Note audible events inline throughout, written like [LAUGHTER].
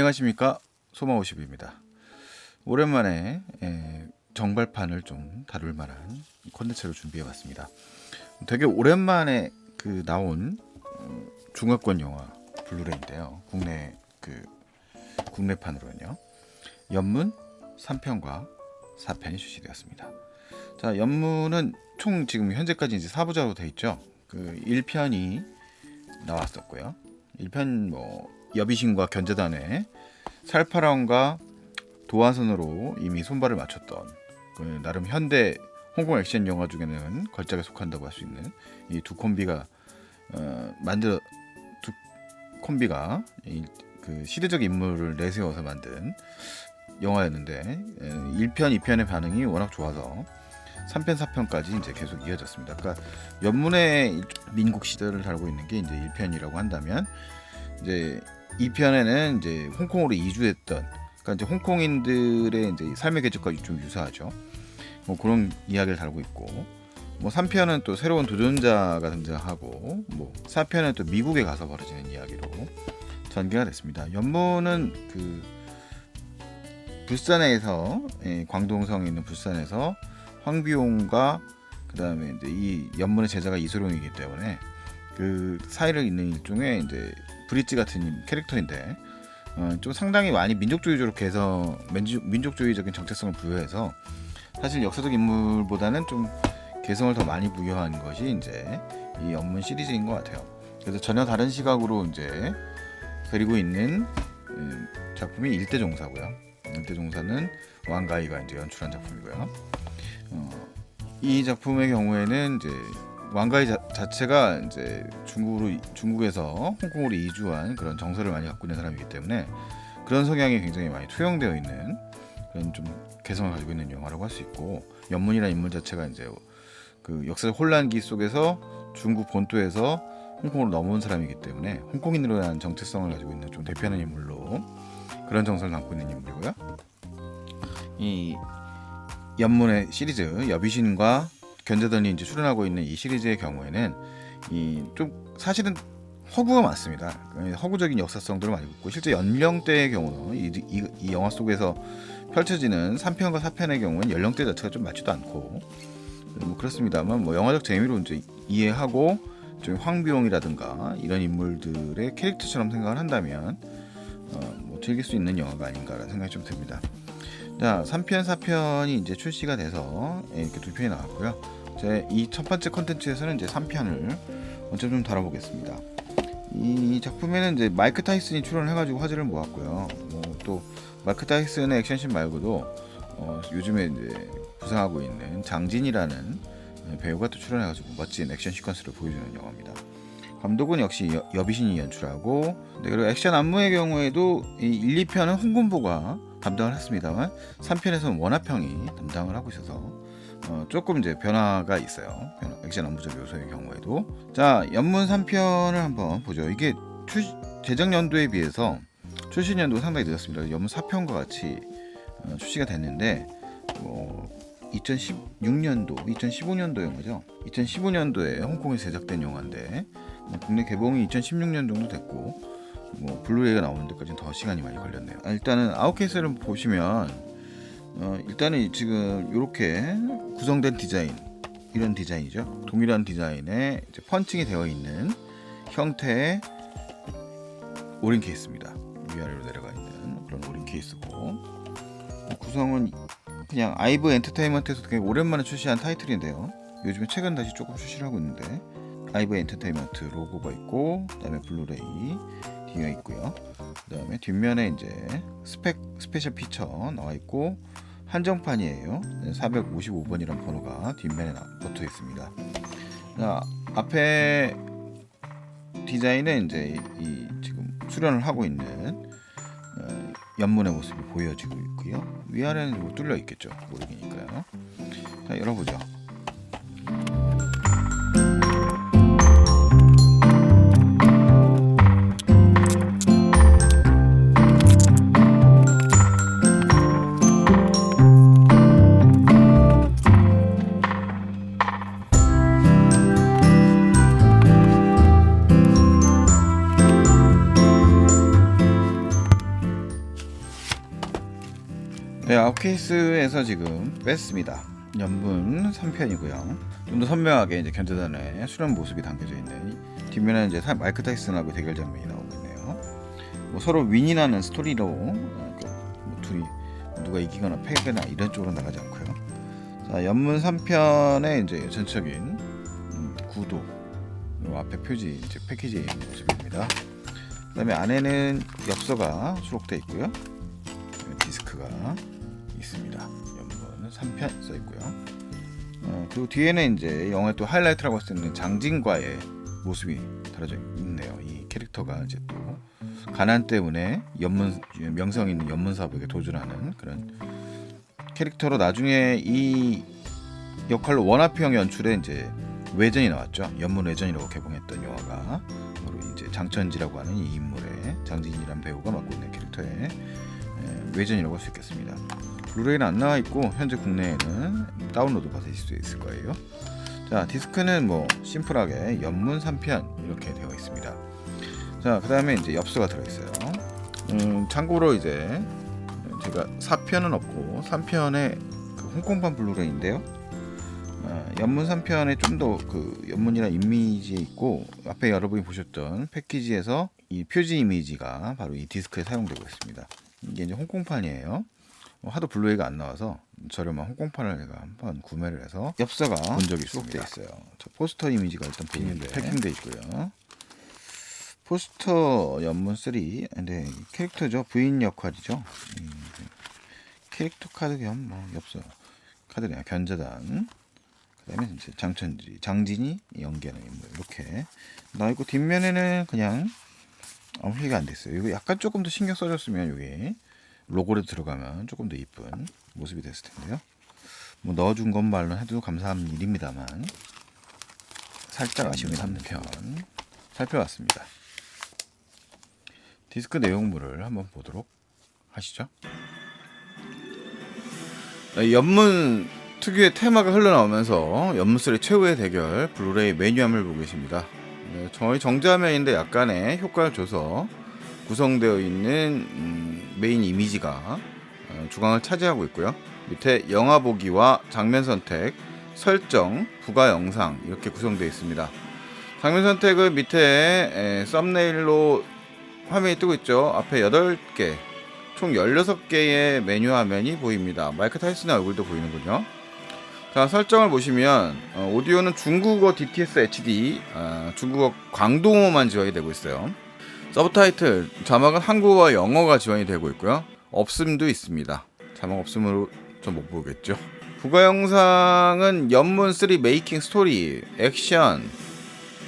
안녕하십니까 소마50입니다. 오랜만에 에, 정발판을 좀 다룰 만한 콘텐츠를 준비해봤습니다. 되게 오랜만에 그 나온 어, 중화권 영화 블루레이인데요. 국내 그 국내판으로는요. 연문 3편과 4편이 출시되었습니다. 자, 연문은 총 지금 현재까지 이제 4부작으로 돼 있죠. 그 1편이 나왔었고요. 1편 뭐 여비신과 견제단의 살파랑과 도화선으로 이미 손발을 맞췄던 그 나름 현대 홍콩 액션 영화 중에는 걸작에 속한다고 할 수 있는 이 두 콤비가 어, 만들 두 콤비가 이, 그 시대적 인물을 내세워서 만든 영화였는데 1편, 2편의 반응이 워낙 좋아서 3편, 4편까지 이제 계속 이어졌습니다. 그러니까 연문의 민국 시대를 다루고 있는 게 이제 1편이라고 한다면 이제 2편에는 이제 홍콩으로 이주했던 그러니까 이제 홍콩인들의 이제 삶의 계적과 좀 유사하죠. 뭐 그런 이야기를 다루고 있고 뭐 3편은 또 새로운 도전자가 등장하고 뭐 4편은 또 미국에 가서 벌어지는 이야기로 전개가 됐습니다. 연문은 그 불산에서 예, 광동성에 있는 불산에서 황비용과 그 다음에 이제 이 연문의 제자가 이소룡이기 때문에 그 사이를 잇는 일종의 이제 브릿지 같은 캐릭터인데 어, 좀 상당히 많이 민족주의적으로 개성 민족, 민족주의적인 정체성을 부여해서 사실 역사적 인물보다는 좀 개성을 더 많이 부여한 것이 이제 이 연문 시리즈인 것 같아요. 그래서 전혀 다른 시각으로 이제 그리고 있는 음, 작품이 일대종사고요. 일대종사는 왕가이가 이제 연출한 작품이고요. 어, 이 작품의 경우에는 이제 왕가이 자, 자체가 이제 중국으로 중국에서 홍콩으로 이주한 그런 정서를 많이 갖고 있는 사람이기 때문에 그런 성향이 굉장히 많이 투영되어 있는 그런 좀 개성을 가지고 있는 영화라고 할 수 있고 연문이라는 인물 자체가 이제 그 역사적 혼란기 속에서 중국 본토에서 홍콩으로 넘어온 사람이기 때문에 홍콩인으로한 정체성을 가지고 있는 좀 대표하는 인물로 그런 정서를 담고 있는 인물이고요. 이 연문의 시리즈 여비신과 견제단이 이제 출연하고 있는 이 시리즈의 경우에는 이 좀 사실은 허구가 많습니다. 허구적인 역사성들을 많이 있고 실제 연령대의 경우는 이, 이, 이, 영화 속에서 펼쳐지는 3편과 4편의 경우는 연령대 자체가 좀 맞지도 않고 뭐 그렇습니다만 뭐 영화적 재미로 이제 이해하고 좀 황비용이라든가 이런 인물들의 캐릭터처럼 생각을 한다면 어, 뭐 즐길 수 있는 영화가 아닌가라는 생각이 좀 듭니다. 자, 3편, 4편이 이제 출시가 돼서 이렇게 두 편이 나왔고요. 제 이 첫 번째 컨텐츠에서는 이제 3편을 먼저 좀 다뤄보겠습니다. 이 작품에는 이제 마이크 타이슨이 출연을 해가지고 화제를 모았고요. 뭐 또 마이크 타이슨의 액션씬 말고도 어, 요즘에 이제 부상하고 있는 장진이라는 배우가 또 출연해가지고 멋진 액션 시퀀스를 보여주는 영화입니다. 감독은 역시 여, 여비신이 연출하고 네, 그리고 액션 안무의 경우에도 이 1, 2편은 홍군보가 담당을 했습니다만 3편에서는 원화평이 담당을 하고 있어서 어, 조금 이제 변화가 있어요. 액션 안무적 요소의 경우에도 자 연문 3편을 한번 보죠. 이게 출, 제작 연도에 비해서 출시 연도가 상당히 늦었습니다. 연문 4편과 같이 어, 출시가 됐는데 뭐 2016년도, 2015년도 영화죠. 2015년도에 홍콩에서 제작된 영화인데 뭐 국내 개봉이 2016년 정도 됐고 뭐 블루레이가 나오는 데까지는 더 시간이 많이 걸렸네요. 아, 일단은 아웃케이스를 보시면 어, 일단은 지금 이렇게 구성된 디자인 이런 디자인이죠. 동일한 디자인에 펀칭이 되어 있는 형태의 오린 케이스입니다. 위아래로 내려가 있는 그런 오린 케이스고 구성은 그냥 아이브 엔터테인먼트에서 되게 오랜만에 출시한 타이틀인데요. 요즘에 최근 다시 조금 출시를 하고 있는데 아이브 엔터테인먼트 로고가 있고 그다음에 블루레이 뒤에 있고요. 그 다음에 뒷면에 이제 스펙 스페셜 피처 나와 있고 한정판이에요. 455번이란 번호가 뒷면에 붙어 있습니다. 자, 앞에 디자인은 이제 이 지금 수련을 하고 있는 어, 연문의 모습이 보여지고 있고요. 위아래는 뭐 뚫려 있겠죠. 모르니까요. 자, 열어보죠. 네, 아웃케이스에서 지금 뺐습니다. 연분 3편이고요. 좀 더 선명하게 이제 견제단의 수련 모습이 담겨져 있는 뒷면에 이제 사- 마이크 타이슨하고 대결 장면이 나오고 있네요. 뭐 서로 윈이 나는 스토리로 어, 그뭐 둘이 누가 이기거나 패거나 이런 쪽으로 나가지 않고요. 자, 연문 3편의 이제 전체적인 음, 구도 앞에 표지 이제 패키지의 모습입니다. 그다음에 안에는 엽서가 수록되어 있고요. 디스크가 있습니다. 연문 3편 써 있고요. 어, 그리고 뒤에는 이제 영화의 또 하이라이트라고 할 수 있는 장진과의 모습이 달아져 있네요. 이 캐릭터가 이제 또 가난 때문에 연문 명성 있는 연문 사업에게 도전하는 그런 캐릭터로 나중에 이 역할로 원화평 연출에 이제 외전이 나왔죠. 연문 외전이라고 개봉했던 영화가 바로 이제 장천지라고 하는 이 인물의 장진이란 배우가 맡고 있는 캐릭터의 에, 외전이라고 할 수 있겠습니다. 블루레이는 안 나와 있고 현재 국내에는 다운로드 받으실 수 있을 거예요. 자 디스크는 뭐 심플하게 연문 3편 이렇게 되어 있습니다. 자 그다음에 이제 엽서가 들어 있어요. 음, 참고로 이제 제가 4편은 없고 3편에 그 홍콩판 블루레이인데요. 아, 연문 3편에 좀 더 그 연문이란 이미지에 있고 앞에 여러분이 보셨던 패키지에서 이 표지 이미지가 바로 이 디스크에 사용되고 있습니다. 이게 이제 홍콩판이에요. 어, 하도 블루레이가 안 나와서 저렴한 홍콩판을 제가 한번 구매를 해서 엽서가 본 적이 수록돼 있어요. 저 포스터 이미지가 일단 보이는데 패킹돼 있고요. 포스터 연문 3 근데 이 캐릭터죠 부인 역할이죠. 음, 캐릭터 카드 겸 뭐 엽서 카드네요 견자단 그다음에 이제 장천지 장진이 연기하는 인물 이렇게 나와 있고 뒷면에는 그냥 아무 얘기가 안 됐어요. 이거 약간 조금 더 신경 써줬으면 여기 로고로 들어가면 조금 더 이쁜 모습이 됐을 텐데요. 뭐 넣어준 것말로 해도 감사한 일입니다만 살짝 아쉬운 3편 살펴봤습니다. 디스크 내용물을 한번 보도록 하시죠. 네, 연문 특유의 테마가 흘러나오면서 연문술의 최후의 대결 블루레이 메뉴함을 보고 계십니다. 네, 저희 정자면인데 약간의 효과를 줘서 구성되어 있는 음, 메인 이미지가 어, 주강을 차지하고 있고요. 밑에 영화 보기와 장면 선택, 설정, 부가 영상 이렇게 구성되어 있습니다. 장면 선택은 밑에 에, 썸네일로 화면이 뜨고 있죠. 앞에 8개, 총 16개의 메뉴 화면이 보입니다. 마이크 타이슨의 얼굴도 보이는군요. 자, 설정을 보시면 어, 오디오는 중국어 DTS HD, 아, 중국어 광동어만 지원이 되고 있어요. 서브타이틀 자막은 한국어와 영어가 지원이 되고 있고요. 없음도 있습니다. 자막 없음으로 좀 못 보겠죠. 부가 영상은 연문 3 메이킹 스토리, 액션,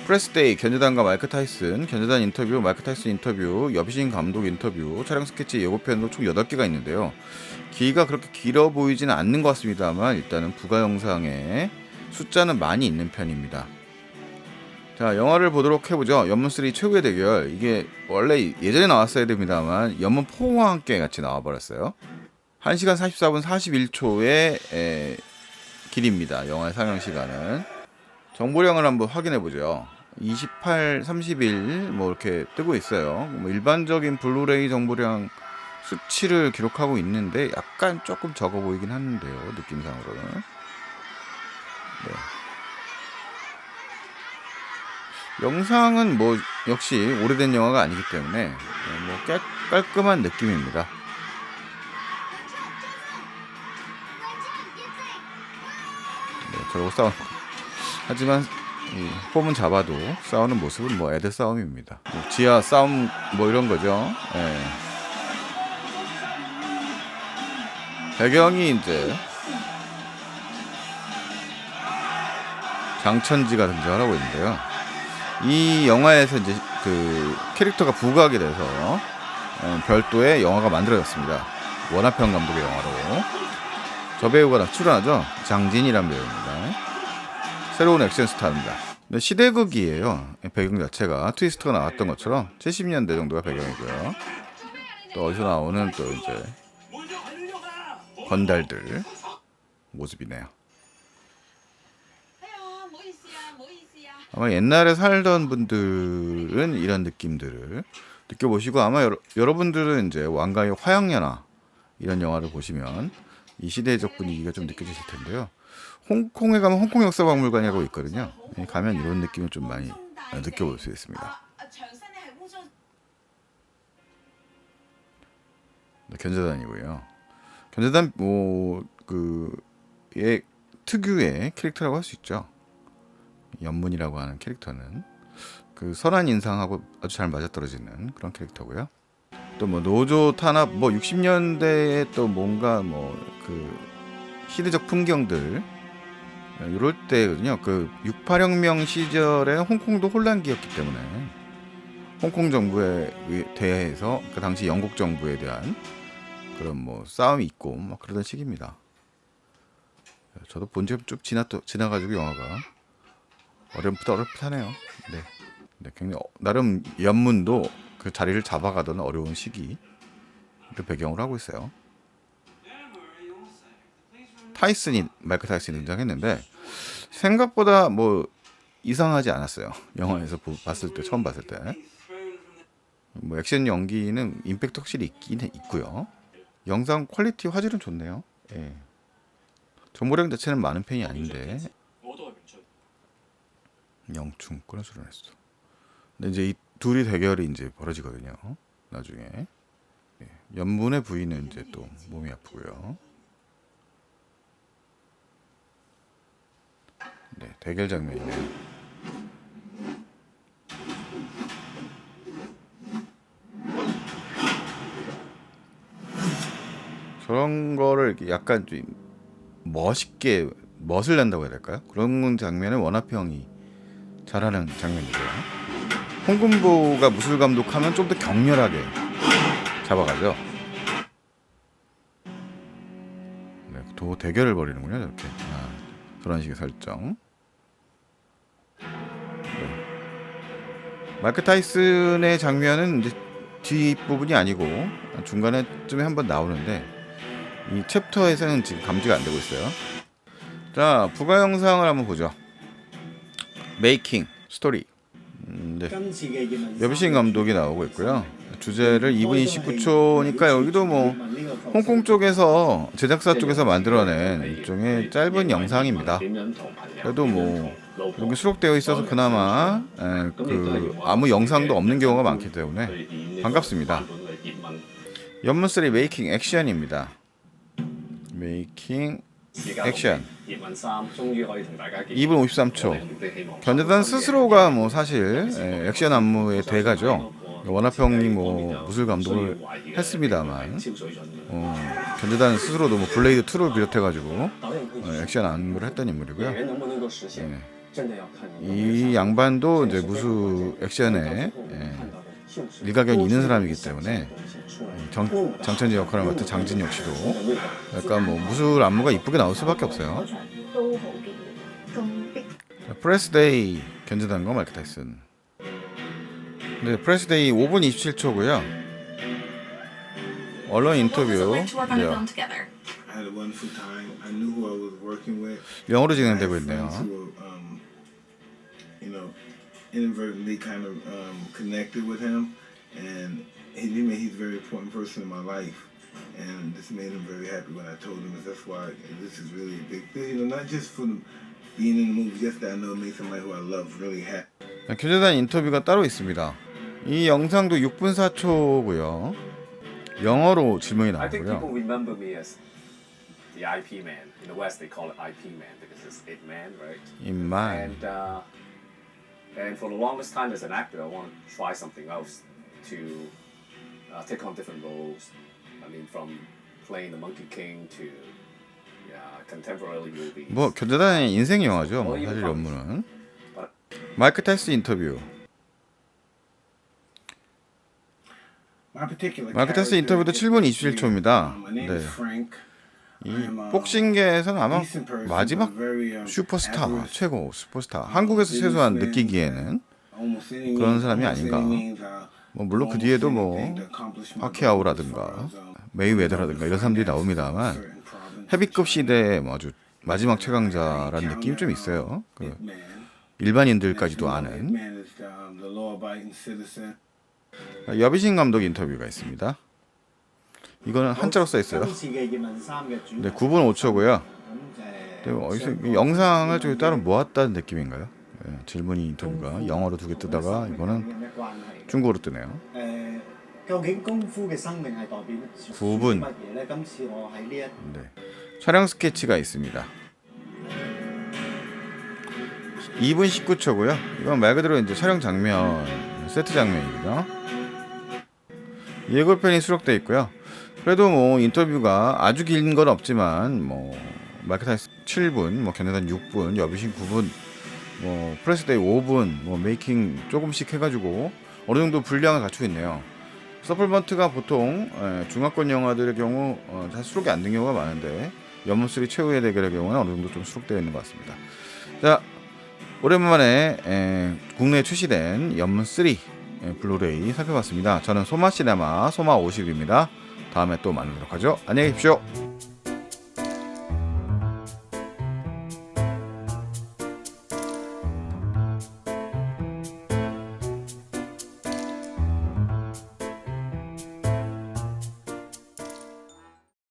프레스데이, 견제단과 마이크 타이슨, 견제단 인터뷰, 마이크 타이슨 인터뷰, 여비신 감독 인터뷰, 촬영 스케치 예고편도 총 8개가 있는데요. 길이가 그렇게 길어 보이지는 않는 것 같습니다만 일단은 부가 영상에 숫자는 많이 있는 편입니다. 자, 영화를 보도록 해보죠. 연문 3 최고의 대결. 이게 원래 예전에 나왔어야 됩니다만 연문 4와 함께 같이 나와버렸어요. 1시간 44분 41초의 길입니다. 영화의 상영 시간은. 정보량을 한번 확인해 보죠. 28, 31 뭐 이렇게 뜨고 있어요. 뭐 일반적인 블루레이 정보량 수치를 기록하고 있는데 약간 조금 적어 보이긴 하는데요. 느낌상으로는. 네. 영상은 뭐 역시 오래된 영화가 아니기 때문에 네, 뭐 깔, 깔끔한 느낌입니다. 네, 저러고 싸우는 거. 하지만 이 폼은 잡아도 싸우는 모습은 뭐 애들 싸움입니다. 뭐 지하 싸움 뭐 이런 거죠. 예. 배경이 이제 장천지가 등장을 하고 있는데요. 이 영화에서 이제 그 캐릭터가 부각이 돼서 어, 별도의 영화가 만들어졌습니다. 원화평 감독의 영화로 저 배우가 출연하죠. 장진이란 배우입니다. 새로운 액션 스타입니다. 근데 시대극이에요. 배경 자체가 트위스트가 나왔던 것처럼 70년대 정도가 배경이고요. 또 어디서 나오는 또 이제 건달들 모습이네요. 아마 옛날에 살던 분들은 이런 느낌들을 느껴보시고 아마 여러, 여러 분들은 이제 왕가의 화양연화 이런 영화를 보시면 이 시대적 분위기가 좀 느껴지실 텐데요. 홍콩에 가면 홍콩 역사박물관이라고 있거든요. 예, 가면 이런 느낌을 좀 많이 느껴볼 수 있습니다. 네, 견자단이고요. 견자단 뭐그의 특유의 캐릭터라고 할 수 있죠. 연문이라고 하는 캐릭터는 그 선한 인상하고 아주 잘 맞아떨어지는 그런 캐릭터고요. 또 뭐 노조 탄압 뭐 60년대에 또 뭔가 뭐 그 시대적 풍경들 이럴 때거든요. 그 68혁명 시절에 홍콩도 혼란기였기 때문에 홍콩 정부에 의- 대해서 그 당시 영국 정부에 대한 그런 뭐 싸움이 있고 막 그러던 시기입니다. 저도 본 지 좀 지나 지나가지고 영화가 어렴풋 어렴풋하네요. 네, 네 굉장히 어- 나름 연문도 그 자리를 잡아가던 어려운 시기를 배경으로 하고 있어요. 타이슨이 마이크 타이슨이 등장했는데 생각보다 뭐 이상하지 않았어요. [LAUGHS] 영화에서 보- 봤을 때 처음 봤을 때. 뭐 액션 연기는 임팩트 확실히 있긴 해- 있고요. 영상 퀄리티 화질은 좋네요. 예. 정보량 자체는 많은 편이 아닌데 영충 그런 소리를 했어. 근데 이제 이 둘이 대결이 이제 벌어지거든요. 나중에 예. 연문의 부인은 이제 또 몸이 아프고요. 네, 대결 장면이네요. 저런 거를 약간 좀 멋있게 멋을 낸다고 해야 될까요? 그런 장면은 원화평이 잘하는 장면이고요. 홍금보가 무술 감독하면 좀 더 격렬하게 잡아가죠. 네, 도 대결을 벌이는군요, 이렇게. 아, 그런 식의 설정. 네. 마이크 타이슨의 장면은 이제 뒷 부분이 아니고 중간에쯤에 한번 나오는데 이 챕터에서는 지금 감지가 안 되고 있어요. 자, 부가 영상을 한번 보죠. 메이킹 스토리. 음, 네. 여비신 감독이 나오고 있고요. 주제를 2분 29초니까 여기도 뭐 홍콩 쪽에서 제작사 쪽에서 만들어낸 일종의 짧은 영상입니다. 그래도 뭐 여기 수록되어 있어서 그나마 에, 그 아무 영상도 없는 경우가 많기 때문에 반갑습니다. 연문 3 메이킹 액션입니다. 메이킹 액션 2분 53초. 견자단 스스로가 뭐 사실 에, 액션 안무의 대가죠. 원화평이 뭐 무술 감독을 했습니다만 어, 견자단 스스로도 뭐 블레이드 2를 비롯해가지고 어, 액션 안무를 했던 인물이고요. 예. 이 양반도 이제 무술 액션에 예, 일가견 있는 사람이기 때문에 정, 장천지 역할을 맡은 장진 역시도 약간 뭐 무술 안무가 이쁘게 나올 수밖에 없어요. 자, 프레스데이 견제단과 마이크 타이슨. 네, 프레스데이 5분 27초고요. 언론 인터뷰. 영어로 진행되고 있네요. Um, you know, inadvertently kind of um, connected with him. and he he made he's a very important person in my life, and this made him very happy when I told him. That's why this is really a big thing. You know, not just for being in the movie, just that I know it made somebody who I love really happy. 네, 견제단 인터뷰가 따로 있습니다. 이 영상도 6분 4초고요. 영어로 질문이 I think people 나오고요. remember me as the IP man. In the West, they call it IP man because it's it man, right? 임만. And uh, and for the longest time as an actor, I want to try something else to uh, take on different roles. I mean, from playing the Monkey King to yeah, contemporary movies. 뭐 견제단의 인생 영화죠. 뭐 사실 연문은. 마이크 타이슨 인터뷰. My particular 마이크 character 인터뷰도 is 7분 basically, 27초입니다. um, My name 네. 이 I'm a 복싱계에서는 아마 마지막 um, 슈퍼스타. 최고 슈퍼스타. 한국에서 최소한 느끼기에는 그런 사람이 아닌가. 뭐 물론 그 뒤에도 뭐 파키아오라든가 메이웨더라든가 이런 사람들이 나옵니다만 헤비급 시대의 뭐 아주 마지막 최강자라는 느낌이 좀 있어요. 그 일반인들까지도 아는 여비신 감독 인터뷰가 있습니다. 이거는 한자로 써 있어요. 네, 9분 5초고요. 어디서 영상을 좀 따로 모았다는 느낌인가요? 예, 질문이 인터뷰가 영어로 두 개 뜨다가 이거는 중국어로 뜨네요. 9분 네. 촬영 스케치가 있습니다. 2분 19초고요. 이건 말 그대로 이제 촬영 장면, 세트 장면입니다. 예고편이 수록되어 있고요. 그래도 뭐 인터뷰가 아주 긴 건 없지만 뭐 마켓타임 7분, 뭐 견해단 6분, 여비신 9분 뭐 프레스데이 5분, 뭐 메이킹 조금씩 해가지고 어느 정도 분량을 갖추고 있네요. 서플먼트가 보통 에, 중화권 영화들의 경우 어, 잘 수록이 안 된 경우가 많은데 연문 3 최후의 대결의 경우는 어느 정도 좀 수록되어 있는 것 같습니다. 자 오랜만에 에, 국내에 출시된 연문 3 에, 블루레이 살펴봤습니다. 저는 소마 시네마 소마 50입니다. 다음에 또 만나도록 하죠. 안녕히 계십시오.